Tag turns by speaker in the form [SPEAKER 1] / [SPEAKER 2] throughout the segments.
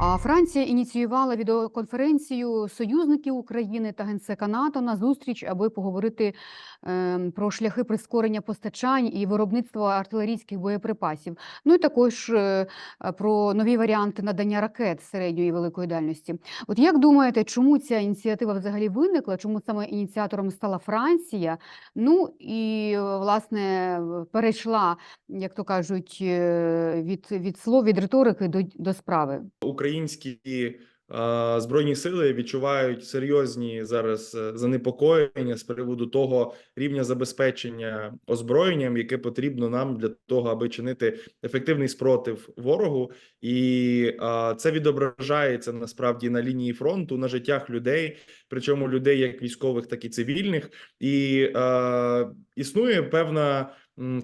[SPEAKER 1] А Франція ініціювала відеоконференцію союзників України та генсека НАТО на зустріч, аби поговорити ем, про шляхи прискорення постачань і виробництва артилерійських боєприпасів. Ну і також е, про нові варіанти надання ракет середньої і великої дальності. От як думаєте, чому ця ініціатива взагалі виникла? Чому саме ініціатором стала Франція? Ну і е, власне перейшла, як то кажуть, е, від, від слов, від риторики до, до справи.
[SPEAKER 2] Українські е, збройні сили відчувають серйозні зараз е, занепокоєння з приводу того рівня забезпечення озброєнням, яке потрібно нам для того, аби чинити ефективний спротив ворогу, і е, це відображається насправді на лінії фронту на життях людей, причому людей як військових, так і цивільних, і існує певна.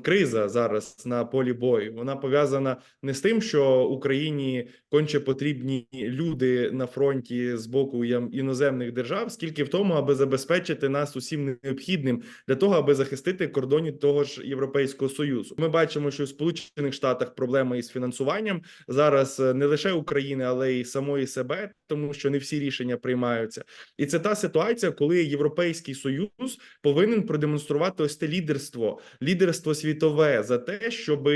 [SPEAKER 2] Криза зараз на полі бою вона пов'язана не з тим, що Україні конче потрібні люди на фронті з боку іноземних держав, скільки в тому, аби забезпечити нас усім необхідним для того, аби захистити кордоні того ж Європейського союзу. Ми бачимо, що в Сполучених Штатах проблема із фінансуванням зараз е, не лише України, але й самої себе, тому що не всі рішення приймаються. І це та ситуація, коли Європейський Союз повинен продемонструвати ось те лідерство, лідерство світове за те, щоб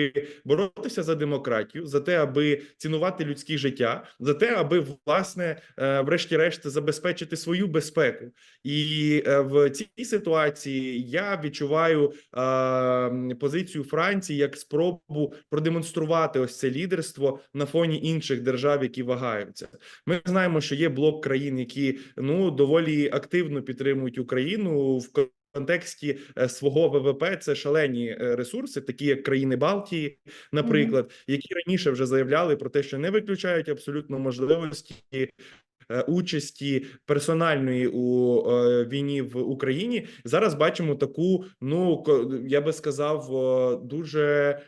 [SPEAKER 2] боротися за демократію, за те, аби цінувати людське життя, за те, аби власне, е, врешті-решт, забезпечити свою безпеку. І е, в цій ситуації я відчуваю е, позицію Франції як спробу продемонструвати ось це лідерство на фоні інших держав, які вагаються. Ми знаємо, що є блок країн, які ну доволі активно підтримують Україну в контексті е, свого ВВП. Це шалені е, ресурси, такі як країни Балтії, наприклад, які раніше вже заявляли про те, що не виключають абсолютно можливості. Е, Участі персональної у е, війні в Україні зараз бачимо таку, ну я би сказав, дуже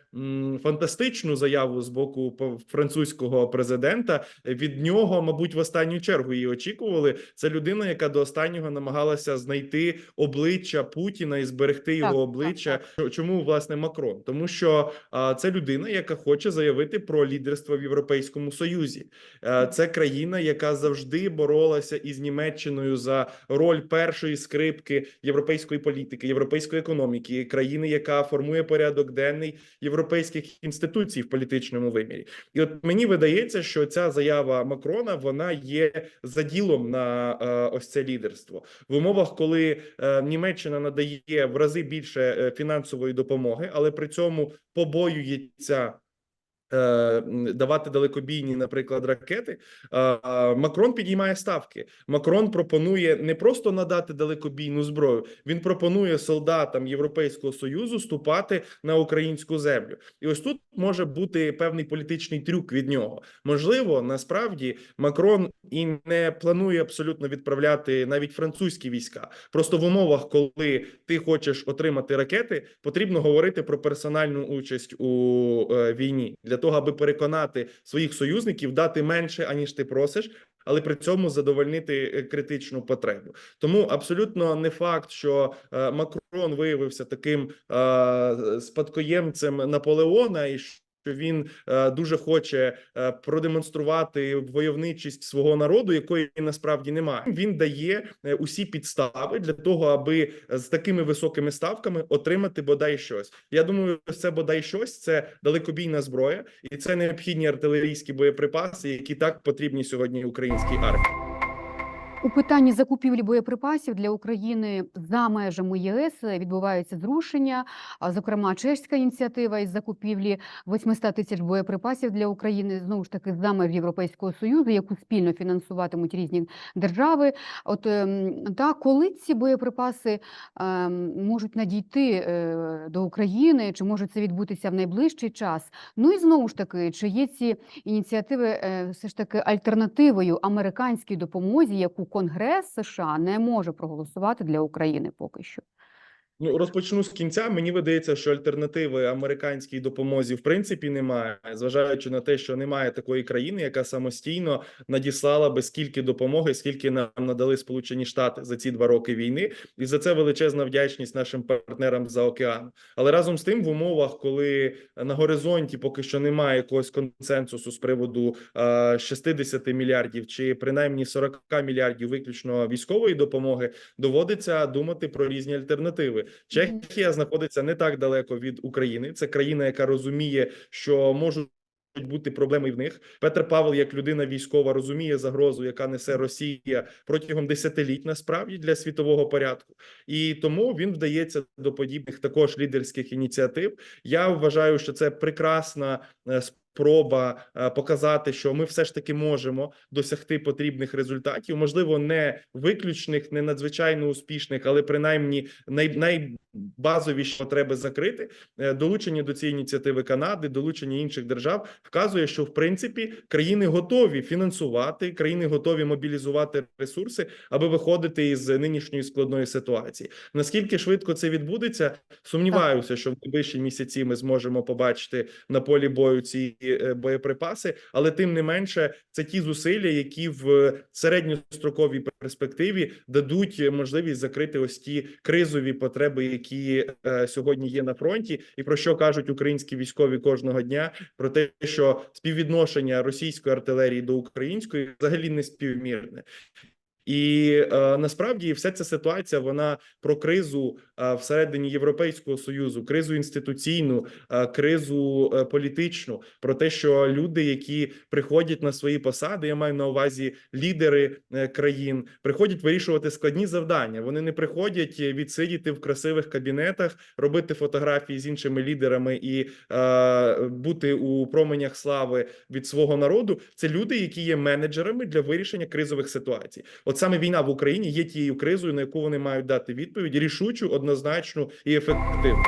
[SPEAKER 2] фантастичну заяву з боку французького президента. Від нього, мабуть, в останню чергу її очікували. Це людина, яка до останнього намагалася знайти обличчя Путіна і зберегти його
[SPEAKER 1] так,
[SPEAKER 2] обличчя.
[SPEAKER 1] так.
[SPEAKER 2] Чо- Чому власне Макрон? Тому що це людина, яка хоче заявити про лідерство в Європейському Союзі. Е, Це країна, яка завжди боролася із Німеччиною за роль першої скрипки європейської політики, європейської економіки, країни, яка формує порядок денний європейських інституцій в політичному вимірі. І от мені видається, що ця заява Макрона вона є заділом на е, ось це лідерство в умовах, коли е, Німеччина надає в рази більше е, фінансової допомоги, але при цьому побоюється. Е, Давати далекобійні, наприклад, ракети. Макрон підіймає ставки. Макрон пропонує не просто надати далекобійну зброю. Він пропонує солдатам Європейського союзу ступати на українську землю. І ось тут може бути певний політичний трюк від нього. Можливо, насправді Макрон і не планує абсолютно відправляти навіть французькі війська. Просто в умовах, коли ти хочеш отримати ракети, потрібно говорити про персональну участь у е, війні для того, аби переконати своїх союзників дати менше аніж ти просиш. Але при цьому задовольнити е, критичну потребу, тому абсолютно не факт, що е, Макрон виявився таким е, спадкоємцем Наполеона, і що він е, дуже хоче е, продемонструвати войовничість свого народу, якої насправді немає. Він дає е, усі підстави для того, аби з такими високими ставками отримати бодай щось. Я думаю, це бодай щось це далекобійна зброя, і це необхідні артилерійські боєприпаси, які так потрібні сьогодні українській армії.
[SPEAKER 1] У питанні закупівлі боєприпасів для України за межами ЄС відбуваються зрушення. Зокрема, чеська ініціатива із закупівлі 800 тисяч боєприпасів для України знову ж таки за меж Європейського союзу, яку спільно фінансуватимуть різні держави. От ем, та коли ці боєприпаси ем, можуть надійти е, до України, чи може це відбутися в найближчий час? Ну і знову ж таки, чи є ці ініціативи е, все ж таки альтернативою американській допомозі, яку Конгрес США не може проголосувати для України поки що.
[SPEAKER 2] Ну, розпочну з кінця. Мені видається, що альтернативи американській допомозі в принципі немає, зважаючи на те, що немає такої країни, яка самостійно надіслала би скільки допомоги, скільки нам надали Сполучені Штати за ці два роки війни, і за це величезна вдячність нашим партнерам за океану. Але разом з тим, в умовах, коли на горизонті поки що немає якогось консенсусу з приводу е, 60 мільярдів чи принаймні 40 мільярдів виключно військової допомоги, доводиться думати про різні альтернативи. Чехія знаходиться не так далеко від України. Це країна, яка розуміє, що можуть. Бути проблеми в них Петр Павел, як людина військова, розуміє загрозу, яка несе Росія протягом десятиліть насправді для світового порядку, і тому він вдається до подібних також лідерських ініціатив. Я вважаю, що це прекрасна е, спроба е, показати, що ми все ж таки можемо досягти потрібних результатів. Можливо, не виключних, не надзвичайно успішних, але принаймні най, найбазовіші потреби закрити. Е, Долучення до цієї ініціативи Канади, долучення інших держав вказує, що в принципі країни готові фінансувати, країни готові мобілізувати ресурси, аби виходити із нинішньої складної ситуації. Наскільки швидко це відбудеться? Сумніваюся, що в найближчі місяці ми зможемо побачити на полі бою ці е, боєприпаси, але тим не менше, це ті зусилля, які в середньостроковій перспективі дадуть можливість закрити ось ті кризові потреби, які е, сьогодні є на фронті, і про що кажуть українські військові кожного дня: про те, що співвідношення російської артилерії до української взагалі не співмірне. І е, насправді вся ця ситуація вона про кризу е, всередині Європейського союзу, кризу інституційну, е, кризу е, політичну, про те, що люди, які приходять на свої посади, я маю на увазі лідери е, країн, приходять вирішувати складні завдання. Вони не приходять е, відсидіти в красивих кабінетах, робити фотографії з іншими лідерами і е, бути у променях слави від свого народу. Це люди, які є менеджерами для вирішення кризових ситуацій. Саме війна в Україні є тією кризою, на яку вони мають дати відповідь рішучу, однозначну і ефективну.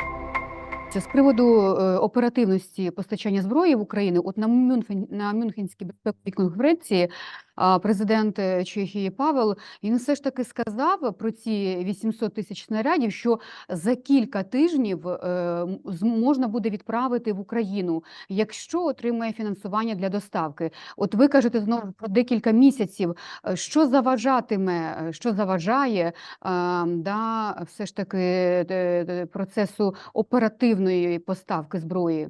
[SPEAKER 1] Це з приводу е, оперативності постачання зброї в Україну. От на Мюнхен на Мюнхенській безпековій конференції президент е, Чехії Павел він все ж таки сказав про ці 800 тисяч снарядів, що за кілька тижнів е, можна буде відправити в Україну, якщо отримає фінансування для доставки. От ви кажете знову про декілька місяців. Е, Що заважатиме, що заважає да, все ж таки процесу оперативної поставки зброї?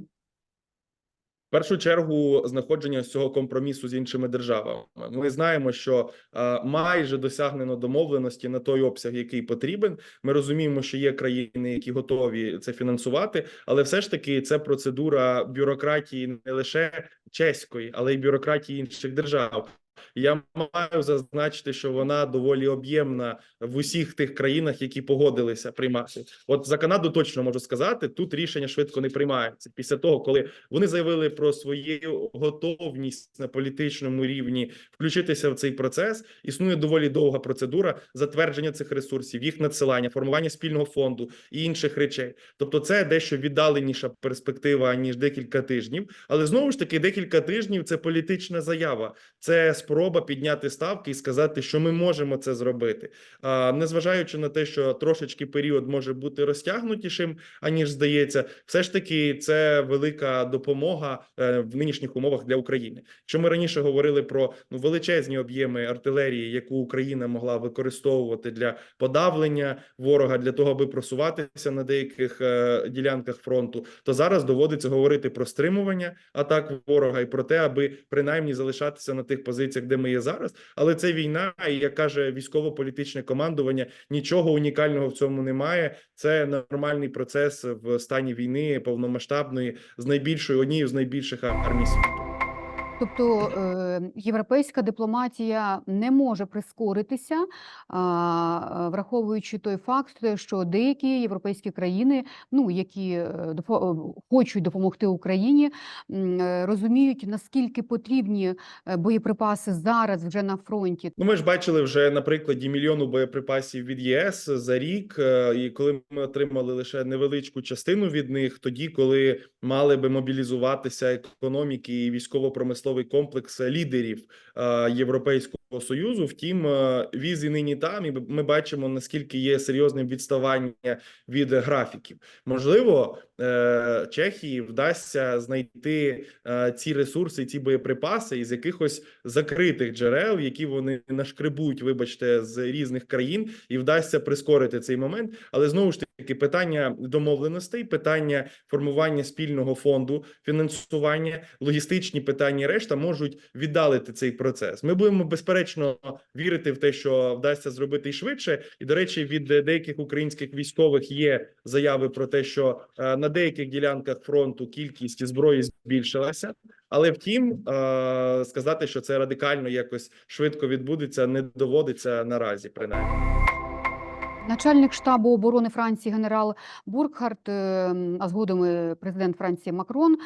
[SPEAKER 2] Першу чергу знаходження цього компромісу з іншими державами. Ми знаємо, що е, майже досягнено домовленості на той обсяг, який потрібен. Ми розуміємо, що є країни, які готові це фінансувати, але все ж таки це процедура бюрократії не лише чеської, але й бюрократії інших держав. Я маю зазначити, що вона доволі об'ємна в усіх тих країнах, які погодилися приймати. От за Канаду точно можу сказати, тут рішення швидко не приймається після того, коли вони заявили про свою готовність на політичному рівні включитися в цей процес. Існує доволі довга процедура затвердження цих ресурсів, їх надсилання, формування спільного фонду і інших речей. Тобто, це дещо віддаленіша перспектива ніж декілька тижнів. Але знову ж таки, декілька тижнів це політична заява, це спроба підняти ставки і сказати, що ми можемо це зробити. А незважаючи на те, що трошечки період може бути розтягнутішим, аніж здається, все ж таки це велика допомога е, в нинішніх умовах для України. Що ми раніше говорили про ну величезні об'єми артилерії, яку Україна могла використовувати для подавлення ворога, для того, аби просуватися на деяких е, ділянках фронту, то зараз доводиться говорити про стримування атак ворога і про те, аби принаймні залишатися на тих позиціях, де ми є зараз. Але це війна, і як каже військово-політичне командування, нічого унікального в цьому немає. Це нормальний процес в стані війни повномасштабної з найбільшою однією з найбільших армій світу.
[SPEAKER 1] Тобто е, європейська дипломатія не може прискоритися, враховуючи той факт, що деякі європейські країни, ну які е, е, хочуть допомогти Україні, розуміють наскільки потрібні боєприпаси зараз вже на фронті.
[SPEAKER 2] Ну, ми ж бачили вже на прикладі мільйону боєприпасів від ЄС за рік, і коли ми отримали лише невеличку частину від них, тоді коли мали би мобілізуватися економіки і військово-промислові промисловий комплекс лідерів е, Європейського союзу. Втім, е, візи нині там, і ми бачимо наскільки є серйозним відставання від графіків. Можливо, е, Чехії вдасться знайти ці ресурси, ці боєприпаси із якихось закритих джерел, які вони нашкребуть, вибачте, з різних країн, і вдасться прискорити цей момент. Але знову ж таки, питання домовленостей, питання формування спільного фонду, фінансування, логістичні питання, і решта можуть віддалити цей процес. Ми будемо безперечно вірити в те, що вдасться зробити і швидше. І до речі, від деяких українських військових є заяви про те, що е, на деяких ділянках фронту кількість зброї збільшилася. Але втім, е, сказати, що це радикально якось швидко відбудеться, не доводиться наразі, принаймні.
[SPEAKER 1] Начальник штабу оборони Франції генерал Буркхарт, е, а згодом президент Франції Макрон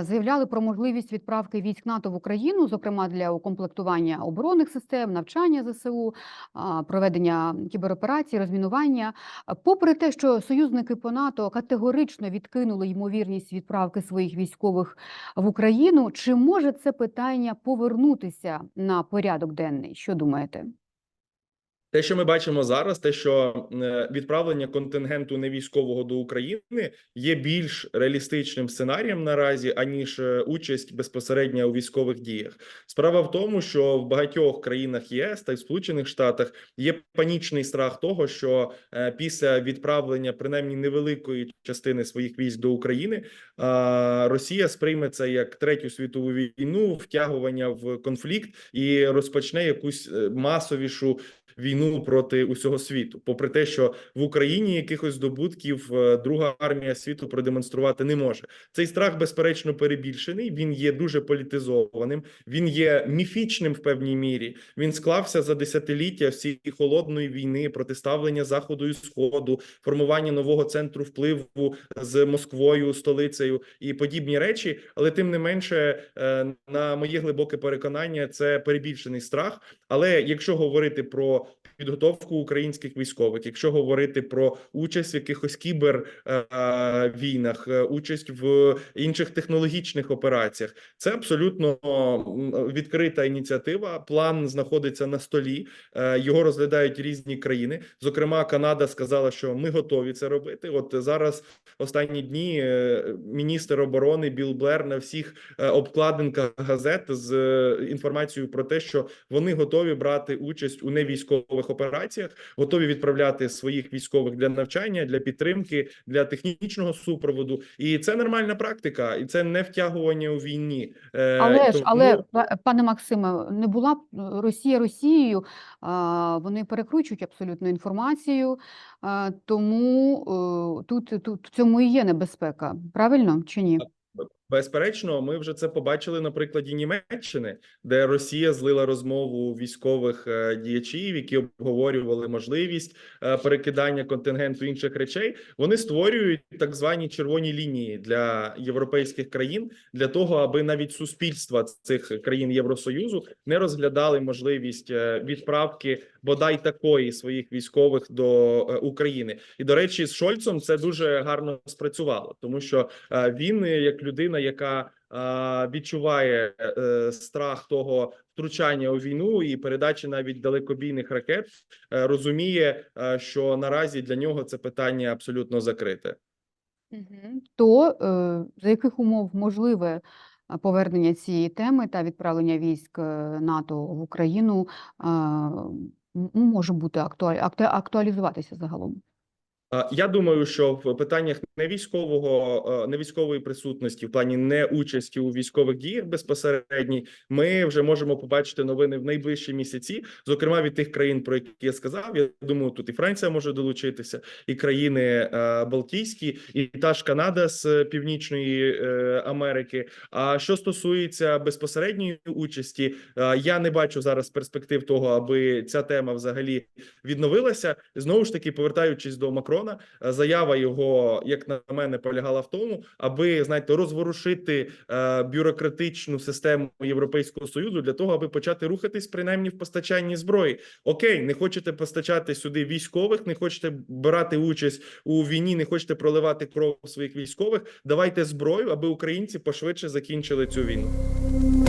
[SPEAKER 1] заявляли про можливість відправки військ НАТО в Україну, зокрема для укомплектування оборонних систем, навчання ЗСУ, проведення кібероперацій, розмінування. Попри те, що союзники по НАТО категорично відкинули ймовірність відправки своїх військових в Україну, чи може це питання повернутися на порядок денний? Що думаєте?
[SPEAKER 2] Те, що ми бачимо зараз, те, що е, відправлення контингенту невійськового до України є більш реалістичним сценарієм наразі, аніж е, участь безпосередньо у військових діях. Справа в тому, що в багатьох країнах ЄС та й Сполучених Штатах є панічний страх того, що е, після відправлення принаймні невеликої частини своїх військ до України Росія сприйме це як третю світову війну, втягування в конфлікт і розпочне якусь масовішу війну проти усього світу, попри те, що в Україні якихось здобутків е, друга армія світу продемонструвати не може. Цей страх, безперечно, перебільшений. Він є дуже політизованим. Він є міфічним в певній мірі. Він склався за десятиліття всієї холодної війни, протиставлення заходу і сходу, формування нового центру впливу з Москвою, столицею і подібні речі. Але тим не менше, е, на моє глибоке переконання, це перебільшений страх. Але якщо говорити про підготовку українських військових, якщо говорити про участь в якихось кібер е, е, участь в інших технологічних операціях, це абсолютно відкрита ініціатива. План знаходиться на столі. е, Його розглядають різні країни. Зокрема, Канада сказала, що ми готові це робити. От зараз останні дні міністр оборони Біл Блер на всіх обкладинках газет з інформацією про те, що вони готові брати участь у невійськових операціях, готові відправляти своїх військових для навчання, для підтримки, для технічного супроводу. І це нормальна практика, і це не втягування у війні. Е,
[SPEAKER 1] Але ж,
[SPEAKER 2] тому-
[SPEAKER 1] але пане Максиме, не була б е, Росія Росією, вони перекручують абсолютно інформацію, тому е, тут, тут в цьому і є небезпека. Правильно чи ні?
[SPEAKER 2] Безперечно, ми вже це побачили на прикладі Німеччини, де Росія злила розмову військових е, діячів, які обговорювали можливість е, перекидання контингенту інших речей. Вони створюють так звані червоні лінії для європейських країн для того, аби навіть суспільства цих країн Євросоюзу не розглядали можливість е, відправки бодай такої своїх військових до України. І до речі, з Шольцом це дуже гарно спрацювало, тому що він, як людина, яка відчуває е, страх того втручання у війну і передачі навіть далекобійних ракет, е, розуміє, е, що наразі для нього це питання абсолютно закрите.
[SPEAKER 1] То за яких умов можливе повернення цієї теми та відправлення військ НАТО в Україну може бути актуаль, актуалізуватися загалом?
[SPEAKER 2] Е, Я думаю, що в питаннях невійськового е, невійськової присутності, в плані неучасті у військових діях безпосередній, ми вже можемо побачити новини в найближчі місяці, зокрема від тих країн, про які я сказав. Я думаю, тут і Франція може долучитися, і країни е, Балтійські, і та ж Канада з Північної Америки. А що стосується безпосередньої участі, я не бачу зараз перспектив того, аби ця тема взагалі відновилася. Знову ж таки, повертаючись до Макрона, е, заява його, як на мене, полягала в тому, аби знаєте, розворушити е, бюрократичну систему Європейського союзу для того, аби почати рухатись принаймні в постачанні зброї. Окей, не хочете постачати сюди військових, не хочете брати участь у війні, не хочете проливати кров своїх військових. Давайте зброю, аби українці пошвидше закінчили цю війну.